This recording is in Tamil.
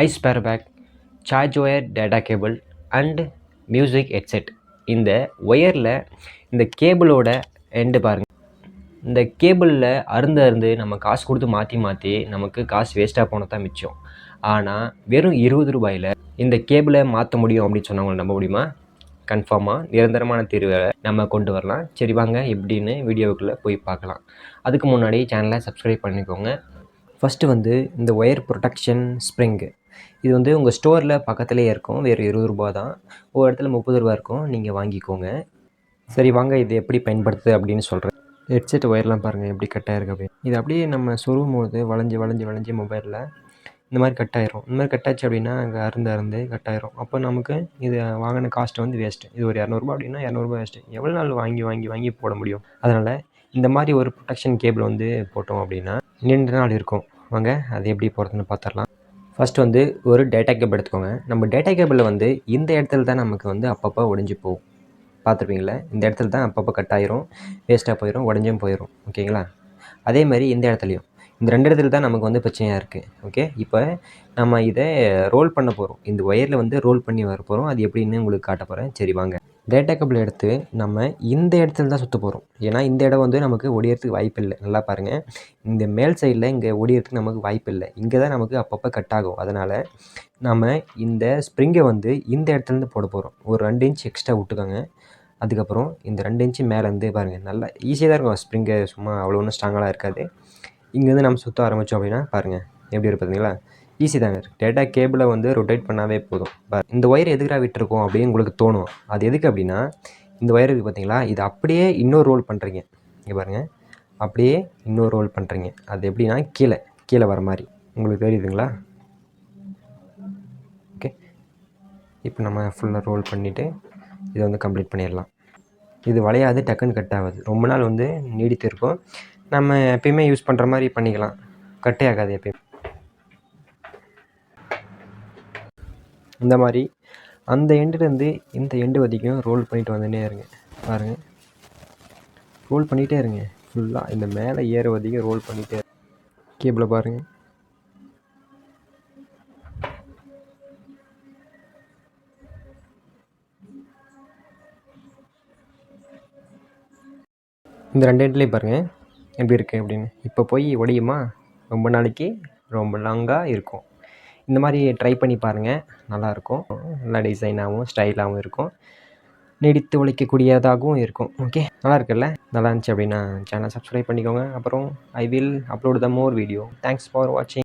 Ice பேர்பேக் charge wire data cable and music headset. இந்த ஒயரில் இந்த கேபிளோட எண்டு பாருங்கள் இந்த கேபிளில் அருந்து அருந்து நம்ம காசு கொடுத்து மாற்றி மாற்றி நமக்கு காசு வேஸ்ட்டாக போனது தான் மிச்சம். ஆனால் வெறும் இருபது ரூபாயில் இந்த கேபிளை மாற்ற முடியும் அப்படின்னு சொன்னவங்களை நம்ப முடியுமா? கன்ஃபார்மாக நிரந்தரமான தீர்வை நம்ம கொண்டு வரலாம். சரி வாங்க எப்படின்னு வீடியோவுக்குள்ளே போய் பார்க்கலாம். அதுக்கு முன்னாடி சேனலை சப்ஸ்கிரைப் பண்ணிக்கோங்க. ஃபஸ்ட்டு வந்து இந்த ஒயர் ப்ரொடெக்ஷன் ஸ்ப்ரிங்கு இது வந்து உங்கள் ஸ்டோரில் பக்கத்துலேயே இருக்கும். வேறு இருபது ரூபா தான் ஒரு இடத்துல முப்பது ரூபா இருக்கும். நீங்கள் வாங்கிக்கோங்க. சரி வாங்க. இது எப்படி பயன்படுத்துது அப்படின்னு சொல்கிறேன் ஹெட்செட் ஒயர்லாம் பாருங்கள் எப்படி கட் ஆயிருக்கு அப்படின்னு. இது அப்படியே நம்ம சொருகும் போது வளைஞ்சி வளைஞ்சி வளைஞ்சு மொபைலில் இந்த மாதிரி கட் ஆயிரும். இந்த மாதிரி கட் ஆச்சு அப்படின்னா அங்கே அருந்து அருந்து கட் ஆயிரும். அப்போ நமக்கு இது வாங்கின காஸ்ட்டு வந்து வேஸ்ட்டு இது ஒரு இரநூறுபா அப்படின்னா இரநூறுபா வேஸ்ட்டு எவ்வளோ நாள் வாங்கி வாங்கி வாங்கி போட முடியும்? அதனால் இந்த மாதிரி ஒரு ப்ரொடெக்ஷன் கேபிள் வந்து போட்டோம் அப்படின்னா நீண்ட நாள் இருக்கும். வாங்க அது எப்படி போடுறதுன்னு பார்த்துடலாம். ஃபஸ்ட் வந்து ஒரு டேட்டா கேபிள் எடுத்துக்கோங்க. நம்ம டேட்டா கேபிளில் வந்து இந்த இடத்துல தான் நமக்கு வந்து அப்பப்போ உடஞ்சி போகும். பார்த்துருப்பீங்களா? இந்த இடத்துல தான் அப்பப்போ கட் ஆயிரும் வேஸ்ட்டாக போயிடும் உடஞ்சும் போயிடும் ஓகேங்களா? அதே மாதிரி இந்த இடத்துலையும். இந்த ரெண்டு இடத்துல தான் நமக்கு வந்து பிரச்சனையாக இருக்குது ஓகே? இப்போ நம்ம இதை ரோல் பண்ண போகிறோம் இந்த ஒயரில் வந்து ரோல் பண்ணி வர போகிறோம் அது எப்படின்னு உங்களுக்கு காட்ட போகிறேன் சரி வாங்க. டேட்டா கேபிள் எடுத்து நம்ம இந்த இடத்துல தான் சுற்ற போகிறோம் ஏன்னா இந்த இடம் வந்து நமக்கு ஒடியறதுக்கு வாய்ப்பு இல்லை. நல்லா பாருங்கள் இந்த மேல் சைடில் இங்கே ஒடியறதுக்கு நமக்கு வாய்ப்பு இல்லை. இங்கே தான் நமக்கு அப்பப்போ கட் ஆகும். அதனால் நம்ம இந்த ஸ்ப்ரிங்கை வந்து இந்த இடத்துலேருந்து போட போகிறோம் ஒரு ரெண்டு இன்ச் எக்ஸ்ட்ரா விட்டுக்கோங்க. அதுக்கப்புறம் இந்த ரெண்டு இன்ச்சு மேலேருந்து பாருங்கள் நல்லா ஈஸியாக தான் இருக்கும். ஸ்ப்ரிங்கு சும்மா அவ்வளோ ஒன்றும் ஸ்ட்ராங்கெலாம் இருக்காது. இங்கேருந்து நம்ம சுற்ற ஆரம்பித்தோம் அப்படின்னா பாருங்கள் எப்படி இருக்கு பார்த்தீங்களா ஈஸி தாங்க. டேட்டா கேபிளை வந்து ரொட்டேட் பண்ணாவே போதும். இந்த ஒயர் எதுக்காக விட்டுருக்கோம் அப்படின்னு உங்களுக்கு தோணும். அது எதுக்கு அப்படின்னா இந்த ஒயர் இருக்குது பார்த்தீங்களா இது அப்படியே இன்னொரு ரோல் பண்ணுறீங்க இங்கே பாருங்கள் அப்படியே இன்னொரு ரோல் பண்ணுறீங்க அது எப்படின்னா கீழே கீழே வர மாதிரி. உங்களுக்கு தெரியுதுங்களா? ஓகே இப்போ நம்ம ஃபுல்லாக ரோல் பண்ணிவிட்டு இதை வந்து கம்ப்ளீட் பண்ணிடலாம். இது வளையாது டக்குன்னு கட் ஆகாது. ரொம்ப நாள் வந்து நீடித்து இருக்கும் நம்ம எப்பயுமே யூஸ் பண்ணுற மாதிரி பண்ணிக்கலாம். கட்டே ஆகாது எப்பயும். இந்த மாதிரி அந்த எண்டுலேருந்து இந்த எண்டு வரைக்கும் ரோல் பண்ணிட்டு வந்துனே இருங்க. பாருங்கள் ரோல் பண்ணிகிட்டே இருங்க. ஃபுல்லாக இந்த மேலே ஏற வரைக்கும் ரோல் பண்ணிகிட்டே கேபிளை பாருங்கள் இந்த ரெண்டு எண்ட்லேயும் பாருங்கள் எப்படி இருக்குது அப்படின்னு. இப்போ போய் உடையுமா ரொம்ப நாளைக்கு ரொம்ப லாங்காக இருக்கும். இந்த மாதிரி ட்ரை பண்ணி பாருங்கள் நல்லாயிருக்கும். நல்லா டிசைனாகவும் ஸ்டைலாகவும் இருக்கும். நீடித்து உழைக்கக்கூடியதாகவும் இருக்கும். ஓகே நல்லா இருக்குல்ல நல்லா இருந்துச்சு அப்படின்னா சேனல் சப்ஸ்கிரைப் பண்ணிக்கோங்க. அப்புறம் I will upload the more video thanks for வாட்சிங்